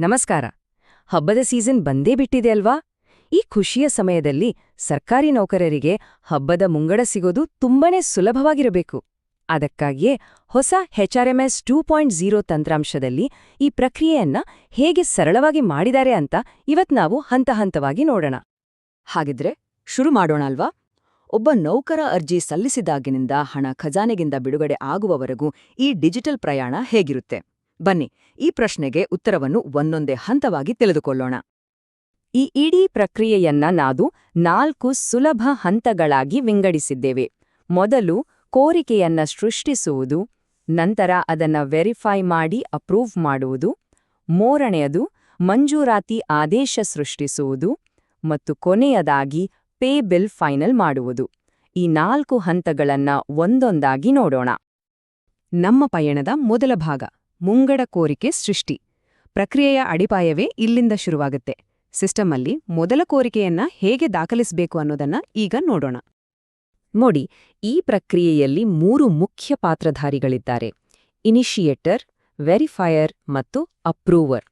ನಮಸ್ಕಾರ. ಹಬ್ಬದ ಸೀಸನ್ ಬಂದೇ ಬಿಟ್ಟಿದೆ ಅಲ್ವಾ? ಈ ಖುಷಿಯ ಸಮಯದಲ್ಲಿ ಸರ್ಕಾರಿ ನೌಕರರಿಗೆ ಹಬ್ಬದ ಮುಂಗಡ ಸಿಗೋದು ತುಂಬಾನೇ ಸುಲಭವಾಗಿರಬೇಕು. ಅದಕ್ಕಾಗಿಯೇ ಹೊಸ ಹೆಚ್ಆರ್ಎಂಎಸ್ ಟೂ ಪಾಯಿಂಟ್ ಝೀರೋ ತಂತ್ರಾಂಶದಲ್ಲಿ ಈ ಪ್ರಕ್ರಿಯೆಯನ್ನ ಹೇಗೆ ಸರಳವಾಗಿ ಮಾಡಿದ್ದಾರೆ ಅಂತ ಇವತ್ ನಾವು ಹಂತ ಹಂತವಾಗಿ ನೋಡೋಣ. ಹಾಗಿದ್ರೆ ಶುರು ಮಾಡೋಣ ಅಲ್ವಾ? ಒಬ್ಬ ನೌಕರ ಅರ್ಜಿ ಸಲ್ಲಿಸಿದಾಗಿನಿಂದ ಹಣ ಖಜಾನೆಗಿಂದ ಬಿಡುಗಡೆ ಆಗುವವರೆಗೂ ಈ ಡಿಜಿಟಲ್ ಪ್ರಯಾಣ ಹೇಗಿರುತ್ತೆ? ಬನ್ನಿ, ಈ ಪ್ರಶ್ನೆಗೆ ಉತ್ತರವನ್ನು ಒಂದೊಂದೇ ಹಂತವಾಗಿ ತಿಳಿದುಕೊಳ್ಳೋಣ. ಈ ಇಡೀ ಪ್ರಕ್ರಿಯೆಯನ್ನ ನಾವು ನಾಲ್ಕು ಸುಲಭ ಹಂತಗಳಾಗಿ ವಿಂಗಡಿಸಿದ್ದೇವೆ. ಮೊದಲು ಕೋರಿಕೆಯನ್ನ ಸೃಷ್ಟಿಸುವುದು, ನಂತರ ಅದನ್ನ ವೆರಿಫೈ ಮಾಡಿ ಅಪ್ರೂವ್ ಮಾಡುವುದು, ಮೂರನೆಯದು ಮಂಜೂರಾತಿ ಆದೇಶ ಸೃಷ್ಟಿಸುವುದು, ಮತ್ತು ಕೊನೆಯದಾಗಿ ಪೇ ಬಿಲ್ ಫೈನಲ್ ಮಾಡುವುದು. ಈ ನಾಲ್ಕು ಹಂತಗಳನ್ನ ಒಂದೊಂದಾಗಿ ನೋಡೋಣ. ನಮ್ಮ ಪಯಣದ ಮೊದಲ ಭಾಗ. ಮುಂಗಡ ಕೋರಿಕೆ ಸೃಷ್ಟಿ. ಪ್ರಕ್ರಿಯೆಯ ಅಡಿಪಾಯವೇ ಇಲ್ಲಿಂದ ಶುರುವಾಗುತ್ತೆ. ಸಿಸ್ಟಮಲ್ಲಿ ಮೊದಲ ಕೋರಿಕೆಯನ್ನ ಹೇಗೆ ದಾಖಲಿಸಬೇಕು ಅನ್ನೋದನ್ನ ಈಗ ನೋಡೋಣ. ನೋಡಿ, ಈ ಪ್ರಕ್ರಿಯೆಯಲ್ಲಿ ಮೂರು ಮುಖ್ಯ ಪಾತ್ರಧಾರಿಗಳಿದ್ದಾರೆ. ಇನಿಷಿಯೇಟರ್, ವೆರಿಫೈಯರ್ ಮತ್ತು ಅಪ್ರೂವರ್.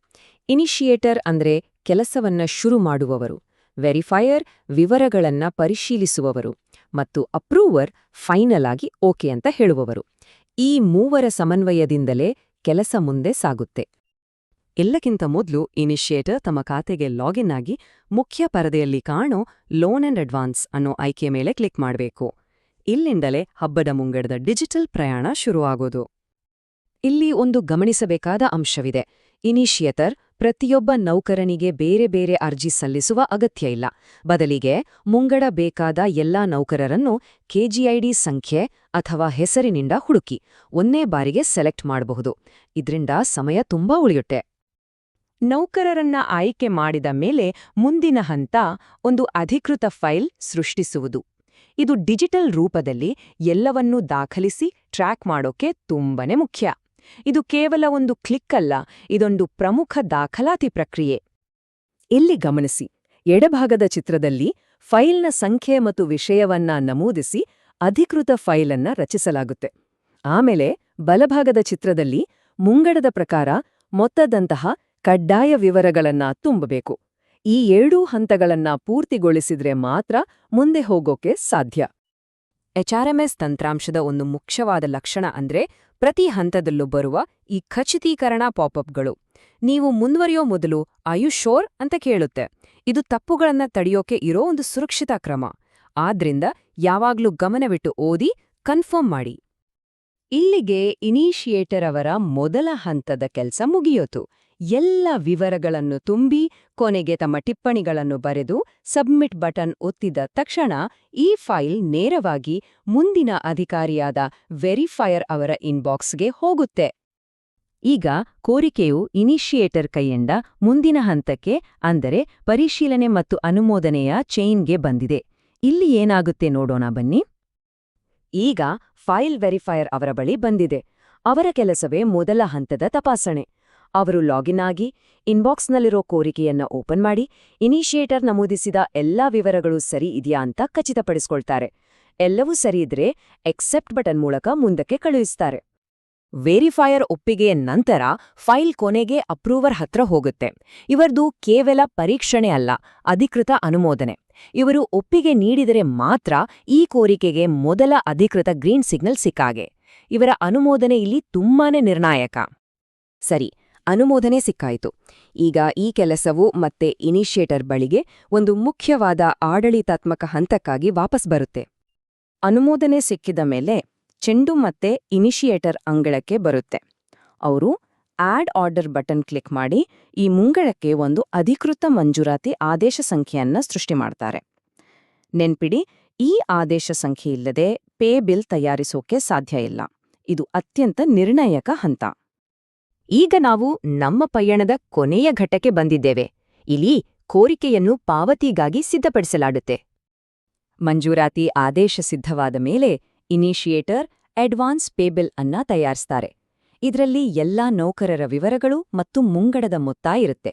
ಇನಿಷಿಯೇಟರ್ ಅಂದ್ರೆ ಕೆಲಸವನ್ನ ಶುರು ಮಾಡುವವರು. ವೆರಿಫೈಯರ್ ವಿವರಗಳನ್ನ ಪರಿಶೀಲಿಸುವವರು ಮತ್ತು ಅಪ್ರೂವರ್ ಫೈನಲ್ ಆಗಿ ಓಕೆ ಅಂತ ಹೇಳುವವರು. ಈ ಮೂವರ ಸಮನ್ವಯದಿಂದಲೇ ಕೆಲಸ ಮುಂದೆ ಸಾಗುತ್ತೆ. ಎಲ್ಲಕ್ಕಿಂತ ಮೊದಲು ಇನಿಷಿಯೇಟರ್ ತಮ್ಮ ಖಾತೆಗೆ ಲಾಗಿನ್ ಆಗಿ ಮುಖ್ಯ ಪರದೆಯಲ್ಲಿ ಕಾಣೋ ಲೋನ್ ಅಂಡ್ ಅಡ್ವಾನ್ಸ್ ಅನ್ನೋ ಆಯ್ಕೆ ಮೇಲೆ ಕ್ಲಿಕ್ ಮಾಡಬೇಕು. ಇಲ್ಲಿಂದಲೇ ಹಬ್ಬದ ಮುಂಗಡದ ಡಿಜಿಟಲ್ ಪ್ರಯಾಣ ಶುರುವಾಗೋದು. ಇಲ್ಲಿ ಒಂದು ಗಮನಿಸಬೇಕಾದ ಅಂಶವಿದೆ. ಇನಿಷಿಯೇಟರ್ ಪ್ರತಿಯೊಬ್ಬ ನೌಕರನಿಗೆ ಬೇರೆ ಬೇರೆ ಅರ್ಜಿ ಸಲ್ಲಿಸುವ ಅಗತ್ಯ ಇಲ್ಲ. ಬದಲಿಗೆ ಮುಂಗಡ ಬೇಕಾದ ಎಲ್ಲಾ ನೌಕರರನ್ನು ಕೆಜಿಐಡಿ ಸಂಖ್ಯೆ ಅಥವಾ ಹೆಸರಿನಿಂದ ಹುಡುಕಿ ಒಂದೇ ಬಾರಿಗೆ ಸೆಲೆಕ್ಟ್ ಮಾಡಬಹುದು. ಇದ್ರಿಂದ ಸಮಯ ತುಂಬಾ ಉಳಿಯುತ್ತೆ. ನೌಕರರನ್ನ ಆಯ್ಕೆ ಮಾಡಿದ ಮೇಲೆ ಮುಂದಿನ ಹಂತ ಒಂದು ಅಧಿಕೃತ ಫೈಲ್ ಸೃಷ್ಟಿಸುವುದು. ಇದು ಡಿಜಿಟಲ್ ರೂಪದಲ್ಲಿ ಎಲ್ಲವನ್ನೂ ದಾಖಲಿಸಿ ಟ್ರ್ಯಾಕ್ ಮಾಡೋಕೆ ತುಂಬನೇ ಮುಖ್ಯ. ಇದು ಕೇವಲ ಒಂದು ಕ್ಲಿಕ್ ಅಲ್ಲ, ಇದೊಂದು ಪ್ರಮುಖ ದಾಖಲಾತಿ ಪ್ರಕ್ರಿಯೆ. ಇಲ್ಲಿ ಗಮನಿಸಿ, ಎಡಭಾಗದ ಚಿತ್ರದಲ್ಲಿ ಫೈಲ್ನ ಸಂಖ್ಯೆ ಮತ್ತು ವಿಷಯವನ್ನ ನಮೂದಿಸಿ ಅಧಿಕೃತ ಫೈಲನ್ನ ರಚಿಸಲಾಗುತ್ತೆ. ಆಮೇಲೆ ಬಲಭಾಗದ ಚಿತ್ರದಲ್ಲಿ ಮುಂಗಡದ ಪ್ರಕಾರ ಮೊತ್ತದಂತಹ ಕಡ್ಡಾಯ ವಿವರಗಳನ್ನ ತುಂಬಬೇಕು. ಈ ಏಳೂ ಹಂತಗಳನ್ನ ಪೂರ್ತಿಗೊಳಿಸಿದ್ರೆ ಮಾತ್ರ ಮುಂದೆ ಹೋಗೋಕೆ ಸಾಧ್ಯ. ಎಚ್ಆರ್ಎಂಎಸ್ ತಂತ್ರಾಂಶದ ಒಂದು ಮುಖ್ಯವಾದ ಲಕ್ಷಣ ಅಂದ್ರೆ ಪ್ರತಿ ಹಂತದಲ್ಲೂ ಬರುವ ಈ ಖಚಿತೀಕರಣ ಪಾಪ್ಅಪ್ಗಳು ನೀವು ಮುಂದುವರಿಯೋ ಮೊದಲು ಆಯುಷೋರ್ ಅಂತ ಕೇಳುತ್ತೆ. ಇದು ತಪ್ಪುಗಳನ್ನ ತಡೆಯೋಕೆ ಇರೋ ಒಂದು ಸುರಕ್ಷಿತ ಕ್ರಮ. ಆದ್ರಿಂದ ಯಾವಾಗ್ಲೂ ಗಮನವಿಟ್ಟು ಓದಿ, ಕನ್ಫರ್ಮ್ ಮಾಡಿ. ಇಲ್ಲಿಗೆ ಇನಿಷಿಯೇಟರ್ ಅವರ ಮೊದಲ ಹಂತದ ಕೆಲಸ ಮುಗಿಯೋತು. ಎಲ್ಲ ವಿವರಗಳನ್ನು ತುಂಬಿ ಕೊನೆಗೆ ತಮ್ಮ ಟಿಪ್ಪಣಿಗಳನ್ನು ಬರೆದು ಸಬ್ಮಿಟ್ ಬಟನ್ ಒತ್ತಿದ ತಕ್ಷಣ ಈ ಫೈಲ್ ನೇರವಾಗಿ ಮುಂದಿನ ಅಧಿಕಾರಿಯಾದ ವೆರಿಫೈಯರ್ ಅವರ ಇನ್ಬಾಕ್ಸ್ಗೆ ಹೋಗುತ್ತೆ. ಈಗ ಕೋರಿಕೆಯು ಇನಿಷಿಯೇಟರ್ ಕೈಯಿಂದ ಮುಂದಿನ ಹಂತಕ್ಕೆ, ಅಂದರೆ ಪರಿಶೀಲನೆ ಮತ್ತು ಅನುಮೋದನೆಯ ಚೈನ್ಗೆ ಬಂದಿದೆ. ಇಲ್ಲಿ ಏನಾಗುತ್ತೆ ನೋಡೋಣ ಬನ್ನಿ. ಈಗ ಫೈಲ್ ವೆರಿಫೈಯರ್ ಅವರ ಬಳಿ ಬಂದಿದೆ. ಅವರ ಕೆಲಸವೇ ಮೊದಲ ಹಂತದ ತಪಾಸಣೆ. ಅವರು ಲಾಗಿನ್ ಆಗಿ ಇನ್ಬಾಕ್ಸ್ನಲ್ಲಿರೋ ಕೋರಿಕೆಯನ್ನ ಓಪನ್ ಮಾಡಿ ಇನಿಷಿಯೇಟರ್ ನಮೂದಿಸಿದ ಎಲ್ಲಾ ವಿವರಗಳು ಸರಿ ಇದೆಯಾ ಅಂತ ಖಚಿತಪಡಿಸ್ಕೊಳ್ತಾರೆ. ಎಲ್ಲವೂ ಸರಿ ಇದ್ರೆ ಎಕ್ಸೆಪ್ಟ್ ಬಟನ್ ಮೂಲಕ ಮುಂದಕ್ಕೆ ಕಳುಹಿಸ್ತಾರೆ. ವೇರಿಫೈಯರ್ ಒಪ್ಪಿಗೆಯ ನಂತರ ಫೈಲ್ ಕೊನೆಗೆ ಅಪ್ರೂವರ್ ಹತ್ರ ಹೋಗುತ್ತೆ. ಇವರದು ಕೇವಲ ಪರೀಕ್ಷಣೆ ಅಲ್ಲ, ಅಧಿಕೃತ ಅನುಮೋದನೆ. ಇವರು ಒಪ್ಪಿಗೆ ನೀಡಿದರೆ ಮಾತ್ರ ಈ ಕೋರಿಕೆಗೆ ಮೊದಲ ಅಧಿಕೃತ ಗ್ರೀನ್ ಸಿಗ್ನಲ್ ಸಿಕ್ಕಾಗೆ. ಇವರ ಅನುಮೋದನೆ ಇಲ್ಲಿ ತುಂಬಾನೇ ನಿರ್ಣಾಯಕ. ಸರಿ ಅನುಮೋದನೆ ಸಿಕ್ಕಾಯಿತು. ಈಗ ಈ ಕೆಲಸವು ಮತ್ತೆ ಇನಿಷಿಯೇಟರ್ ಬಳಿಗೆ ಒಂದು ಮುಖ್ಯವಾದ ಆಡಳಿತಾತ್ಮಕ ಹಂತಕ್ಕಾಗಿ ವಾಪಸ್ ಬರುತ್ತೆ. ಅನುಮೋದನೆ ಸಿಕ್ಕಿದ ಮೇಲೆ ಚೆಂಡು ಮತ್ತೆ ಇನಿಷಿಯೇಟರ್ ಅಂಗಳಕ್ಕೆ ಬರುತ್ತೆ. ಅವರು ಆಡ್ ಆರ್ಡರ್ ಬಟನ್ ಕ್ಲಿಕ್ ಮಾಡಿ ಈ ಮುಂಗಡಕ್ಕೆ ಒಂದು ಅಧಿಕೃತ ಮಂಜೂರಾತಿ ಆದೇಶ ಸಂಖ್ಯೆಯನ್ನ ಸೃಷ್ಟಿ ಮಾಡ್ತಾರೆ. ನೆನ್ಪಿಡಿ, ಈ ಆದೇಶ ಸಂಖ್ಯೆ ಇಲ್ಲದೆ ಪೇ ಬಿಲ್ ತಯಾರಿಸೋಕೆ ಸಾಧ್ಯ ಇಲ್ಲ. ಇದು ಅತ್ಯಂತ ನಿರ್ಣಾಯಕ ಹಂತ. ಈಗ ನಾವು ನಮ್ಮ ಪಯಣದ ಕೊನೆಯ ಘಟ್ಟಕ್ಕೆ ಬಂದಿದ್ದೇವೆ. ಇಲ್ಲಿ ಕೋರಿಕೆಯನ್ನು ಪಾವತಿಗಾಗಿ ಸಿದ್ಧಪಡಿಸಲಾಡುತ್ತೆ. ಮಂಜೂರಾತಿ ಆದೇಶ ಸಿದ್ಧವಾದ ಮೇಲೆ ಇನಿಷಿಯೇಟರ್ ಅಡ್ವಾನ್ಸ್ ಪೇಬಿಲ್ ಅನ್ನ ತಯಾರಿಸ್ತಾರೆ. ಇದರಲ್ಲಿ ಎಲ್ಲಾ ನೌಕರರ ವಿವರಗಳು ಮತ್ತು ಮುಂಗಡದ ಮೊತ್ತ ಇರುತ್ತೆ.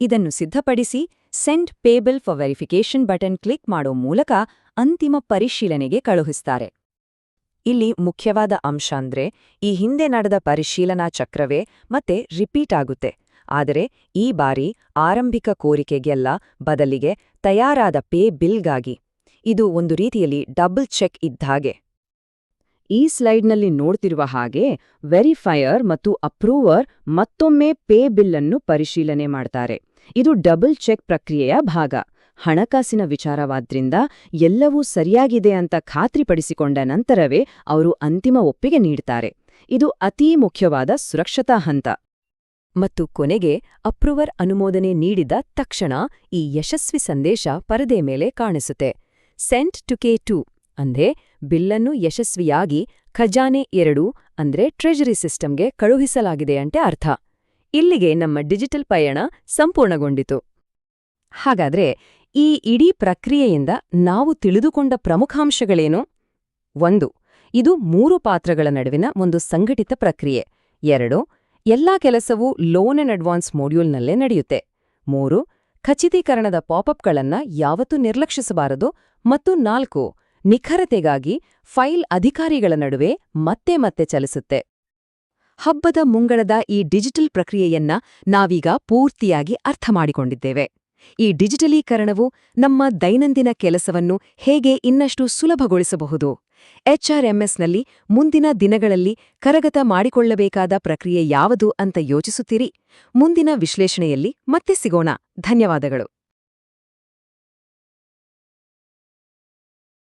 ಇದನ್ನು ಸಿದ್ಧಪಡಿಸಿ send payable for verification button click ಮಾಡೋ ಮೂಲಕ ಅಂತಿಮ ಪರಿಶೀಲನೆಗೆ ಕಳುಹಿಸ್ತಾರೆ. ಇಲ್ಲಿ ಮುಖ್ಯವಾದ ಅಂಶ ಅಂದ್ರೆ ಈ ಹಿಂದೆ ನಡೆದ ಪರಿಶೀಲನಾ ಚಕ್ರವೇ ಮತ್ತೆ ರಿಪೀಟ್ ಆಗುತ್ತೆ. ಆದರೆ ಈ ಬಾರಿ ಆರಂಭಿಕ ಕೋರಿಕೆಗೆಲ್ಲ ಬದಲಿಗೆ ತಯಾರಾದ ಪೇ ಬಿಲ್ಗಾಗಿ. ಇದು ಒಂದು ರೀತಿಯಲ್ಲಿ ಡಬಲ್ ಚೆಕ್ ಇದ್ದಾಗೆ ಈ ಸ್ಲೈಡ್ನಲ್ಲಿ ನೋಡ್ತಿರುವ ಹಾಗೆ ವೆರಿಫೈಯರ್ ಮತ್ತು ಅಪ್ರೂವರ್ ಮತ್ತೊಮ್ಮೆ ಪೇ ಬಿಲ್ ಅನ್ನು ಪರಿಶೀಲನೆ ಮಾಡ್ತಾರೆ. ಇದು ಡಬಲ್ ಚೆಕ್ ಪ್ರಕ್ರಿಯೆಯ ಭಾಗ. ಹಣಕಾಸಿನ ವಿಚಾರವಾದ್ರಿಂದ ಎಲ್ಲವೂ ಸರಿಯಾಗಿದೆ ಅಂತ ಖಾತ್ರಿಪಡಿಸಿಕೊಂಡ ನಂತರವೇ ಅವರು ಅಂತಿಮ ಒಪ್ಪಿಗೆ ನೀಡ್ತಾರೆ. ಇದು ಅತೀ ಮುಖ್ಯವಾದ ಸುರಕ್ಷತಾ ಹಂತ. ಮತ್ತು ಕೊನೆಗೆ ಅಪ್ರೂವರ್ ಅನುಮೋದನೆ ನೀಡಿದ ತಕ್ಷಣ ಈ ಯಶಸ್ವಿ ಸಂದೇಶ ಪರದೆ ಮೇಲೆ ಕಾಣಿಸುತ್ತೆ. ಸೆಂಟ್ ಟು ಕೆ ಟು ಅಂದ್ರೆ ಬಿಲ್ಲನ್ನು ಯಶಸ್ವಿಯಾಗಿ ಖಜಾನೆ ಎರಡು ಅಂದ್ರೆ ಟ್ರೆಜರಿ ಸಿಸ್ಟಮ್ಗೆ ಕಳುಹಿಸಲಾಗಿದೆ ಅಂತೆ ಅರ್ಥ. ಇಲ್ಲಿಗೆ ನಮ್ಮ ಡಿಜಿಟಲ್ ಪಯಣ ಸಂಪೂರ್ಣಗೊಂಡಿತು. ಹಾಗಾದ್ರೆ ಈ ಇಡೀ ಪ್ರಕ್ರಿಯೆಯಿಂದ ನಾವು ತಿಳಿದುಕೊಂಡ ಪ್ರಮುಖಾಂಶಗಳೇನು? ಒಂದು, ಇದು ಮೂರು ಪಾತ್ರಗಳ ನಡುವಿನ ಒಂದು ಸಂಘಟಿತ ಪ್ರಕ್ರಿಯೆ. ಎರಡು, ಎಲ್ಲಾ ಕೆಲಸವೂ ಲೋನ್ ಅಂಡ್ ಅಡ್ವಾನ್ಸ್ ಮಾಡ್ಯೂಲ್ನಲ್ಲೇ ನಡೆಯುತ್ತೆ. ಮೂರು, ಖಚಿತೀಕರಣದ ಪಾಪಪ್ಗಳನ್ನ ಯಾವತ್ತೂ ನಿರ್ಲಕ್ಷಿಸಬಾರದು. ಮತ್ತು ನಾಲ್ಕು, ನಿಖರತೆಗಾಗಿ ಫೈಲ್ ಅಧಿಕಾರಿಗಳ ನಡುವೆ ಮತ್ತೆ ಮತ್ತೆ ಚಲಿಸುತ್ತೆ. ಹಬ್ಬದ ಮುಂಗಡದ ಈ ಡಿಜಿಟಲ್ ಪ್ರಕ್ರಿಯೆಯನ್ನ ನಾವೀಗ ಪೂರ್ತಿಯಾಗಿ ಅರ್ಥ ಮಾಡಿಕೊಂಡಿದ್ದೇವೆ. ಈ ಡಿಜಿಟಲೀಕರಣವು ನಮ್ಮ ದೈನಂದಿನ ಕೆಲಸವನ್ನು ಹೇಗೆ ಇನ್ನಷ್ಟು ಸುಲಭಗೊಳಿಸಬಹುದು? ಎಚ್ಆರ್ಎಂಎಸ್ನಲ್ಲಿ ಮುಂದಿನ ದಿನಗಳಲ್ಲಿ ಕರಗತ ಮಾಡಿಕೊಳ್ಳಬೇಕಾದ ಪ್ರಕ್ರಿಯೆ ಯಾವುದು ಅಂತ ಯೋಚಿಸುತ್ತೀರಿ? ಮುಂದಿನ ವಿಶ್ಲೇಷಣೆಯಲ್ಲಿ ಮತ್ತೆ ಸಿಗೋಣ. ಧನ್ಯವಾದಗಳು.